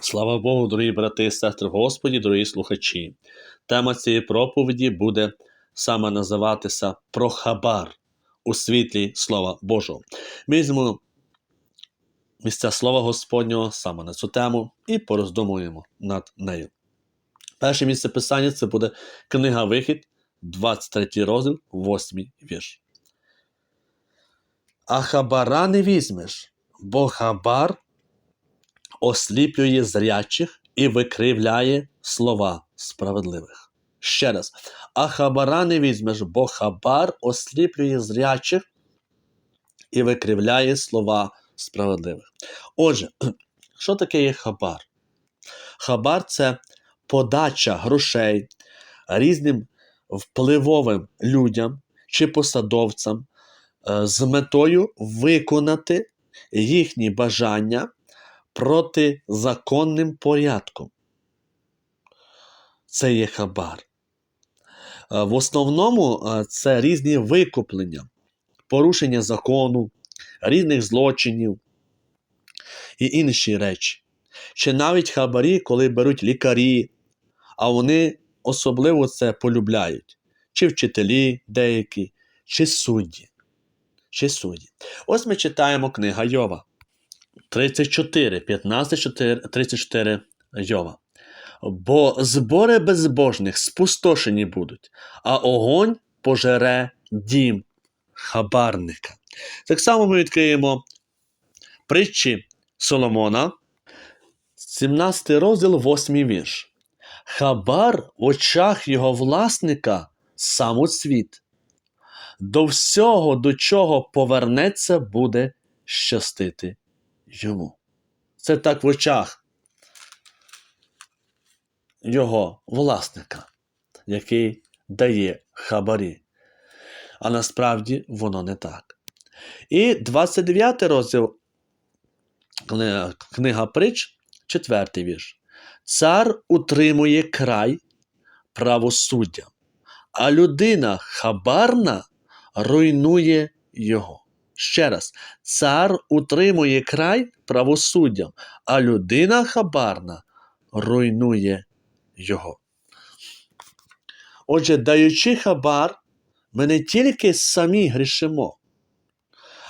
Слава Богу, дорогі брати і сестри, Господі, дорогі слухачі. Тема цієї проповіді буде саме називатися про хабар у світлі Слова Божого. Ми візьмемо місця Слова Господнього саме на цю тему і пороздумуємо над нею. Перше місце писання це буде книга Вихід, 23 розділ, 8 вірш. А хабара не візьмеш, бо хабар осліплює зрячих і викривляє слова справедливих. Ще раз, а хабара не візьмеш, бо хабар осліплює зрячих і викривляє слова справедливих. Отже, що таке є хабар? Хабар це подача грошей різним впливовим людям чи посадовцям е, з метою виконати їхні бажання протизаконним порядком. Це є хабар. Е, В основному е, це різні викуплення, порушення закону, різних злочинів і інші речі. Чи навіть хабарі, коли беруть лікарі, а вони особливо це полюбляють, чи вчителі деякі, чи судді. Чи судді. Ось ми читаємо книга Йова. 34, 15, 4, 34 Йова. Бо збори безбожних спустошені будуть, а огонь пожере дім хабарника. Так само ми відкриємо притчі Соломона, 17 розділ, 8 вірш. Хабар в очах його власника самоцвіт. До всього, до чого повернеться, буде щастити йому. Це так в очах його власника, який дає хабарі. А насправді воно не так. І 29 розділ книга, книга притч, четвертий вірш. Цар утримує край правосуддя, а людина хабарна руйнує його. Ще раз, цар утримує край правосуддям, а людина хабарна руйнує його. Отже, даючи хабар, ми не тільки самі грішимо,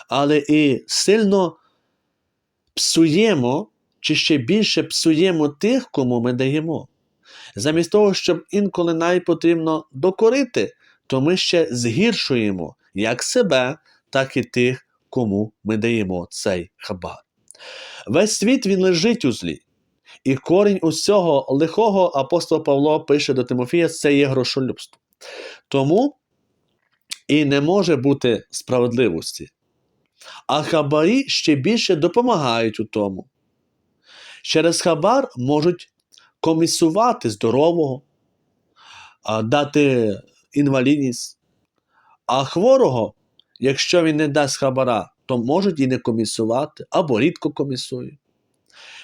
але і сильно псуємо, чи ще більше псуємо тих, кому ми даємо. Замість того, щоб інколи навіть потрібно докорити, то ми ще згіршуємо як себе, так і тих, кому ми даємо цей хабар. Весь світ він лежить у злі. І корінь усього лихого апостол Павло пише до Тимофія, це є грошолюбство. Тому і не може бути справедливості. А хабарі ще більше допомагають у тому. Через хабар можуть комісувати здорового, дати інвалідність, а хворого, якщо він не дасть хабара, то можуть і не комісувати або рідко комісують.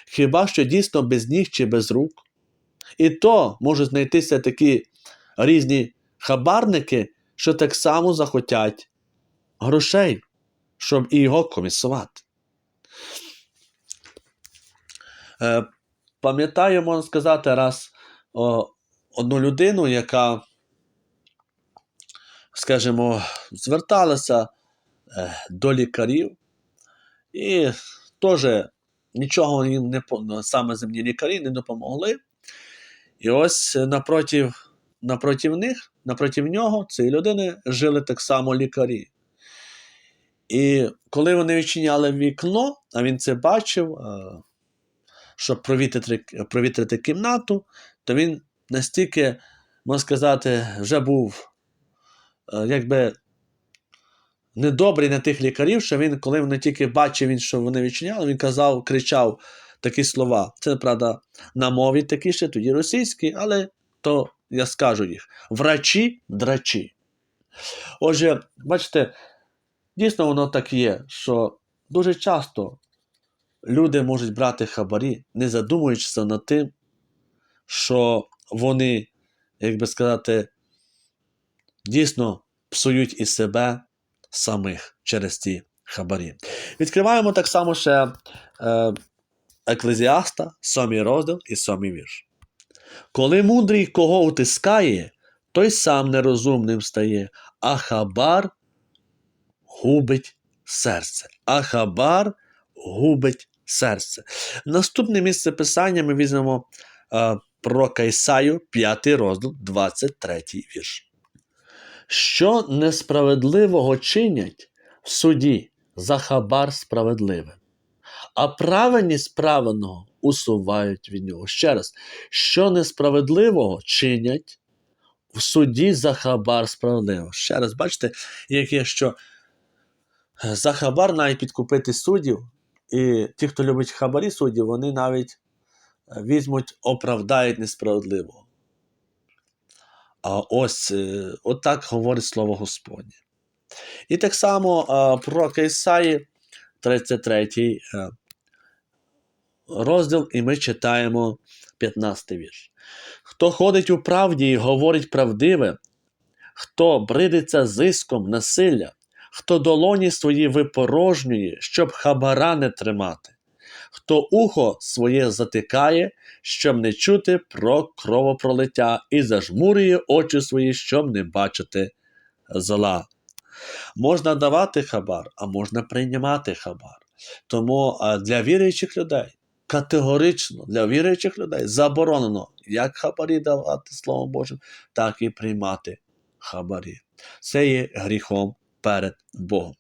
Хіба що дійсно без ніг чи без рук. І то можуть знайтися такі різні хабарники, що так само захотять грошей, щоб і його комісувати. Е, пам'ятаю, можна сказати, раз о, одну людину, яка, скажімо, зверталася е, до лікарів, і теж нічого їм не по- саме земні лікарі не допомогли. І ось напроти, напроти них, напроти нього, цієї людини, жили так само лікарі. І коли вони відчиняли вікно, а він це бачив, е, щоб провітрити, кімнату, то він настільки, можна сказати, вже був якби недобрий на тих лікарів, що він, коли вони тільки бачив, він, що вони відчиняли, він казав, кричав такі слова. Це, правда, на мові такі ще, тоді російські, але то я скажу їх. Врачі, драчі. Отже, бачите, дійсно воно так є, що дуже часто люди можуть брати хабарі, не задумуючись над тим, що вони, як би сказати, дійсно псують і себе самих через ці хабарі. Відкриваємо так само ще е, Еклезіаста, сьомий розділ і сьомий вірш. Коли мудрий кого утискає, той сам нерозумним стає, а хабар губить серце. А хабар губить серце. Наступне місце писання ми візьмемо е, про Кайсаю, 5 розділ, 23 вірш. Що несправедливого чинять в суді за хабар справедливим, а праведність праведного усувають від нього. Ще раз, що несправедливого чинять в суді за хабар справедливого. Ще раз, бачите, як що за хабар навіть підкупити суддів, і ті, хто любить хабарі суддів, вони навіть е, візьмуть, оправдають несправедливого. А ось е, отак говорить слово Господнє. І так само е, про Ісаї, 33 е, розділ, і ми читаємо 15 вірш. Хто ходить у правді і говорить правдиве, хто бридиться зиском насилля, хто долоні свої випорожнює, щоб хабара не тримати, хто ухо своє затикає, щоб не чути про кровопролиття, і зажмурює очі свої, щоб не бачити зла. Можна давати хабар, а можна приймати хабар. Тому для віруючих людей категорично для віруючих людей заборонено як хабарі давати Словом Божим, так і приймати хабарі. Це є гріхом перед Богом.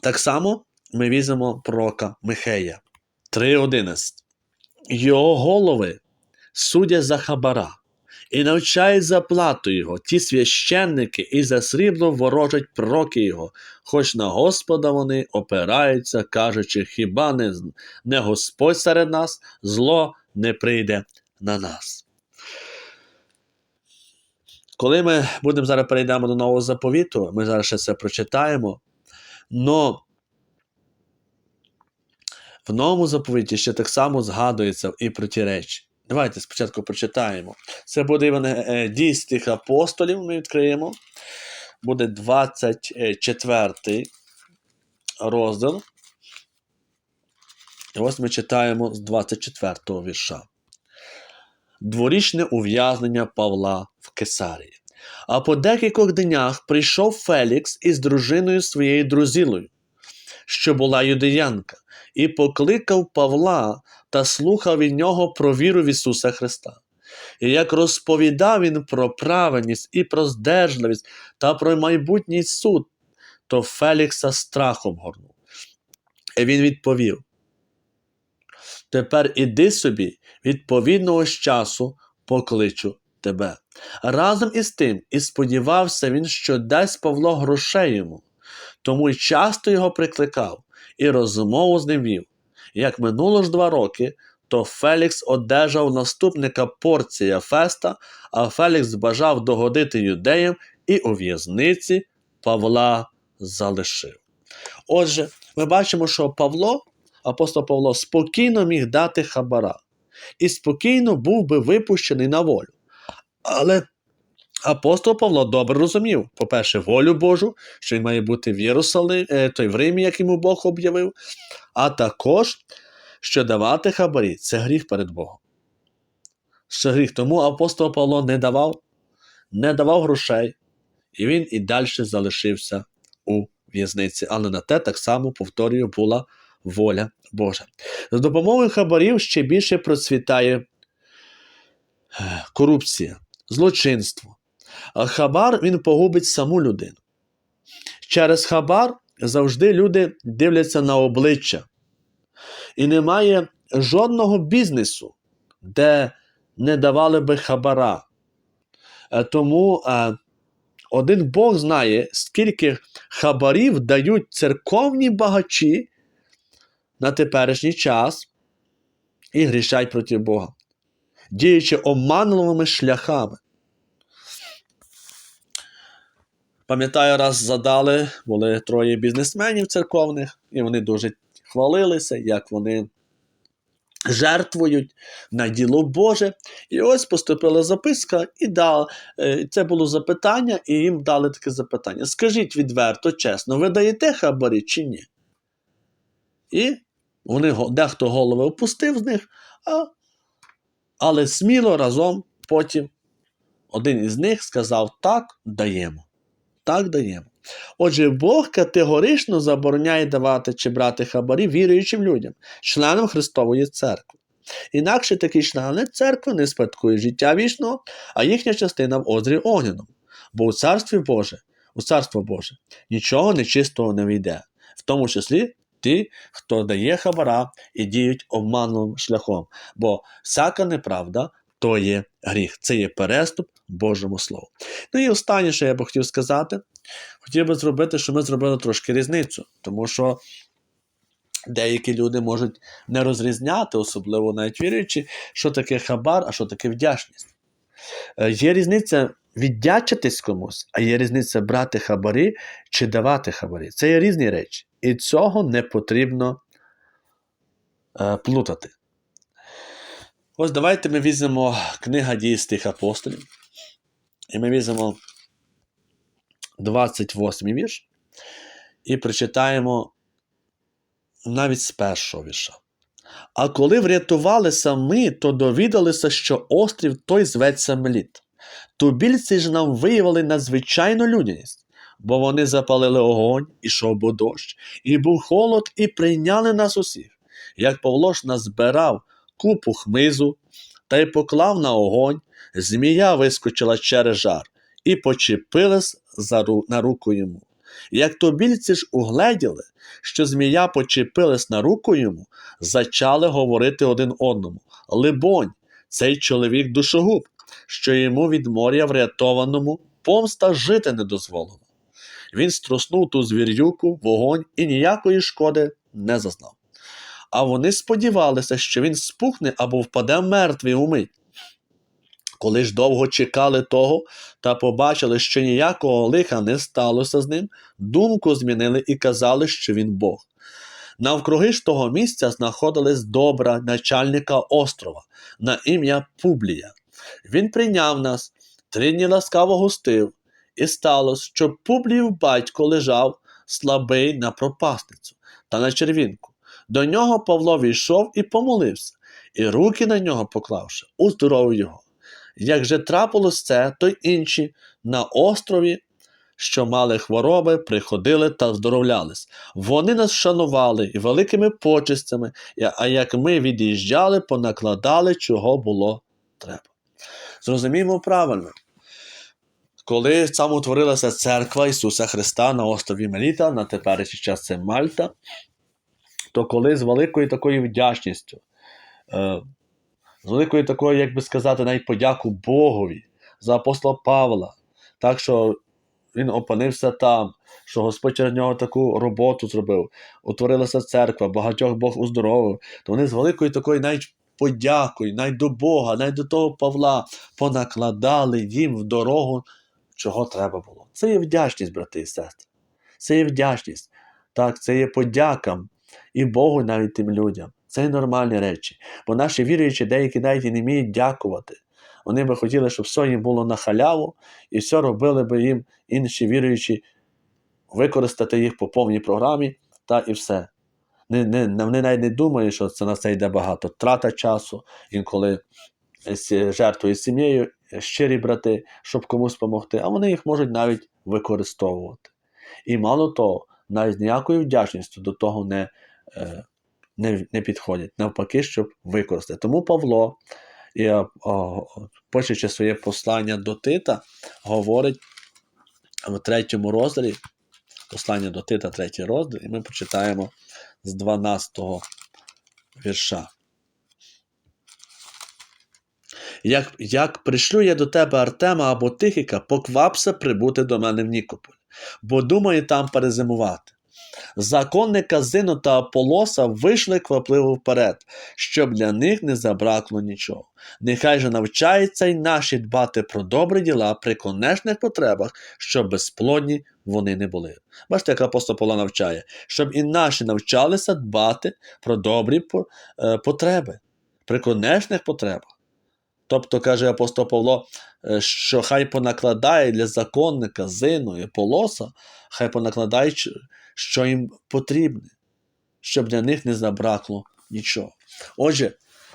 Так само ми візьмемо пророка Михея 3.11. Його голови судять за хабара і навчають за плату його, ті священники і за срібло ворожать пророки його, хоч на Господа вони опираються, кажучи, хіба не, не Господь серед нас, зло не прийде на нас. Коли ми будемо зараз перейдемо до нового заповіту, ми зараз ще це прочитаємо. Но в новому заповіті ще так само згадується і про ті речі. Давайте спочатку прочитаємо. Це буде Іване, дій з тих апостолів, ми відкриємо. Буде 24 розділ. І ось ми читаємо з 24 го вірша. Дворічне ув'язнення Павла в Кесарії. А по декількох днях прийшов Фелікс із дружиною своєю друзілою, що була юдеянка, і покликав Павла та слухав від нього про віру в Ісуса Христа. І як розповідав він про праведність і про здержливість та про майбутній суд, то Фелікса страхом горнув. І він відповів: Тепер іди собі, відповідного з часу покличу тебе. Разом із тим і сподівався він, що дасть Павло грошей йому, тому й часто його прикликав і розмову з ним вів. Як минуло ж два роки, то Фелікс одержав наступника порція Феста, а Фелікс бажав догодити юдеям і у в'язниці Павла залишив. Отже, ми бачимо, що Павло, апостол Павло, спокійно міг дати хабара і спокійно був би випущений на волю. Але апостол Павло добре розумів, по-перше, волю Божу, що він має бути в Єрусалимі, той в Римі, як йому Бог об'явив, а також, що давати хабарі це гріх перед Богом. Це гріх. Тому апостол Павло не давав, не давав грошей, і він і далі залишився у в'язниці. Але на те так само, повторюю, була воля Божа. За допомогою хабарів ще більше процвітає корупція, злочинство. Хабар він погубить саму людину. Через хабар завжди люди дивляться на обличчя. І немає жодного бізнесу, де не давали би хабара. Е, Тому е, один Бог знає, скільки хабарів дають церковні багачі на теперішній час і грішать проти Бога, діючи оманливими шляхами. Пам'ятаю, раз задали, були троє бізнесменів церковних, і вони дуже хвалилися, як вони жертвують на діло Боже. І ось поступила записка, і дав, е, це було запитання, і їм дали таке запитання. Скажіть відверто, чесно, ви даєте хабарі чи ні? І вони дехто голови опустив з них, а, але сміло разом потім один із них сказав: так, даємо. Так даємо. Отже, Бог категорично забороняє давати чи брати хабарі віруючим людям, членам Христової церкви. Інакше такі члени церкви не спадкують життя вічного, а їхня частина в озрі огняному. Бо у царстві Боже, у царство Боже, нічого нечистого не війде, в тому числі ті, хто дає хабара і діють обманним шляхом. Бо всяка неправда то є гріх, це є переступ Божому Слову. Ну і останнє, що я би хотів сказати, хотів би зробити, щоб ми зробили трошки різницю, тому що деякі люди можуть не розрізняти, особливо навіть віруючи, що таке хабар, а що таке вдячність. Е, Є різниця віддячитись комусь, а є різниця брати хабарі чи давати хабарі. Це є різні речі. І цього не потрібно е, плутати. Ось давайте ми візьмемо книга дій тих апостолів. І ми візьмемо 28 вірш і прочитаємо навіть з першого вірша. А коли врятувалися ми, то довідалися, що острів той зветься Меліт. Тубільці ж нам виявили надзвичайну людяність, бо вони запалили огонь, ішов бо дощ, і був холод, і прийняли нас усіх. Як Павло ж назбирав купу хмизу та й поклав на огонь, змія вискочила через жар і почепилась на руку йому. Як тобільці ж угледіли, що змія почепилась на руку йому, зачали говорити один одному: Либонь, цей чоловік душогуб, що йому від моря врятованому помста жити не дозволено. Він струснув ту звірюку, вогонь і ніякої шкоди не зазнав. А вони сподівалися, що він спухне або впаде мертвий умить. Коли ж довго чекали того та побачили, що ніякого лиха не сталося з ним, думку змінили і казали, що він Бог. Навкруги ж того місця знаходились добра начальника острова на ім'я Публія. Він прийняв нас, три дні ласкаво гостив, і сталося, що Публіїв батько лежав слабий на пропасницю та на червінку. До нього Павло війшов і помолився, і руки на нього поклавши, уздоровив його. Як же трапилось це, то й інші на острові, що мали хвороби, приходили та здоровлялись. Вони нас шанували і великими почестями, а як ми від'їжджали, понакладали, чого було треба. Зрозуміємо правильно. Коли саме утворилася церква Ісуса Христа на острові Меліта, на теперішній час це Мальта, то коли з великою такою вдячністю, е, з великою такою, як би сказати, навіть подяку Богові за апостола Павла, так що він опинився там, що Господь через нього таку роботу зробив, утворилася церква, багатьох Бог уздоровив, то вони з великою такою навіть подякою, навіть до Бога, навіть до того Павла понакладали їм в дорогу, чого треба було. Це є вдячність, брати і сестри. Це є вдячність. Так, це є подякам і Богу, навіть тим людям. Це нормальні речі. Бо наші віруючі деякі навіть і не вміють дякувати. Вони би хотіли, щоб все їм було на халяву, і все робили би їм інші віруючі використати їх по повній програмі, та і все. Не, не, вони навіть не думають, що це на це йде багато. Трата часу, інколи жертвою сім'єю, щирі брати, щоб комусь допомогти, а вони їх можуть навіть використовувати. І мало того, навіть ніякою вдячністю до того не, не, не підходять, навпаки, щоб використати. Тому Павло, і, о, почавши своє послання до Тита, говорить в третьому розділі, послання до Тита, третій розділ, і ми почитаємо з 12 вірша. Як, як пришлю я до тебе Артема або Тихіка, поквапся прибути до мене в Нікополь, бо думаю там перезимувати. Законника Зину та Аполоса вийшли квапливо вперед, щоб для них не забракло нічого. Нехай же навчаються й наші дбати про добрі діла при конечних потребах, щоб безплодні вони не були. Бачите, як апостол Павло навчає, щоб і наші навчалися дбати про добрі е, потреби, при конечних потребах. Тобто, каже апостол Павло, е, що хай понакладає для законника зину і полоса, хай понакладає, що їм потрібне, щоб для них не забракло нічого. Отже,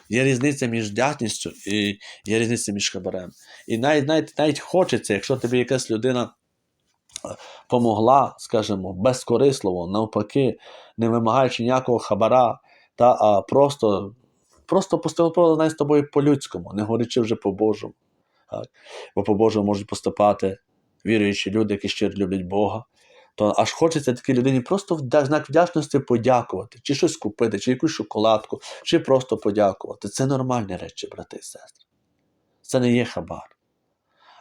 є різниця між вдячністю і є різниця між хабарем. І навіть, навіть, навіть хочеться, якщо тобі якась людина е, помогла, скажімо, безкорисливо, навпаки, не вимагаючи ніякого хабара, та, а просто, просто поступила з тобою по-людському, не говорячи вже по-божому. Бо по-божому можуть поступати віруючі люди, які щиро люблять Бога. То аж хочеться такій людині просто в знак вдячності подякувати, чи щось купити, чи якусь шоколадку, чи просто подякувати. Це нормальні речі, брати і сестри. Це не є хабар.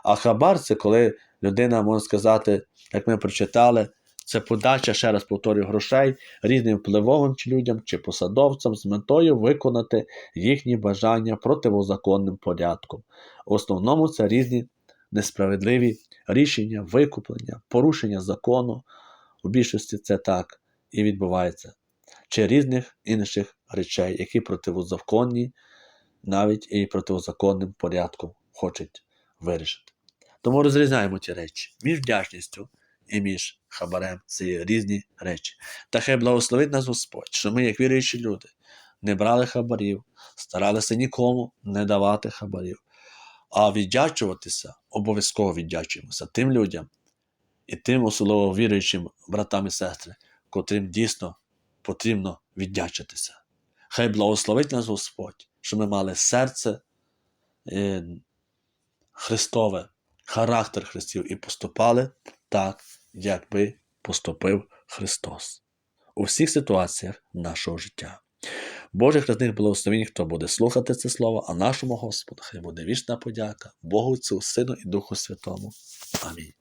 А хабар це коли людина, можна сказати, як ми прочитали, це подача, ще раз повторюю, грошей різним впливовим чи людям чи посадовцям з метою виконати їхні бажання противозаконним порядком. В основному це різні несправедливі рішення, викуплення, порушення закону. У більшості це так і відбувається. Чи різних інших речей, які противозаконні, навіть і противозаконним порядком хочуть вирішити. Тому розрізняємо ті речі між вдячністю і між хабарем. Це різні речі. Та хай благословить нас Господь, що ми, як віруючі люди, не брали хабарів, старалися нікому не давати хабарів, а віддячуватися, обов'язково віддячуємося тим людям і тим особливо віруючим братам і сестри, котрим дійсно потрібно віддячитися. Хай благословить нас Господь, що ми мали серце е, Христове, характер Христів і поступали так, як би поступив Христос у всіх ситуаціях нашого життя. Божих рядних благословень, хто буде слухати це слово, а нашому Господу хай буде вічна подяка Богу, Отцю, Сину і Духу Святому. Амінь.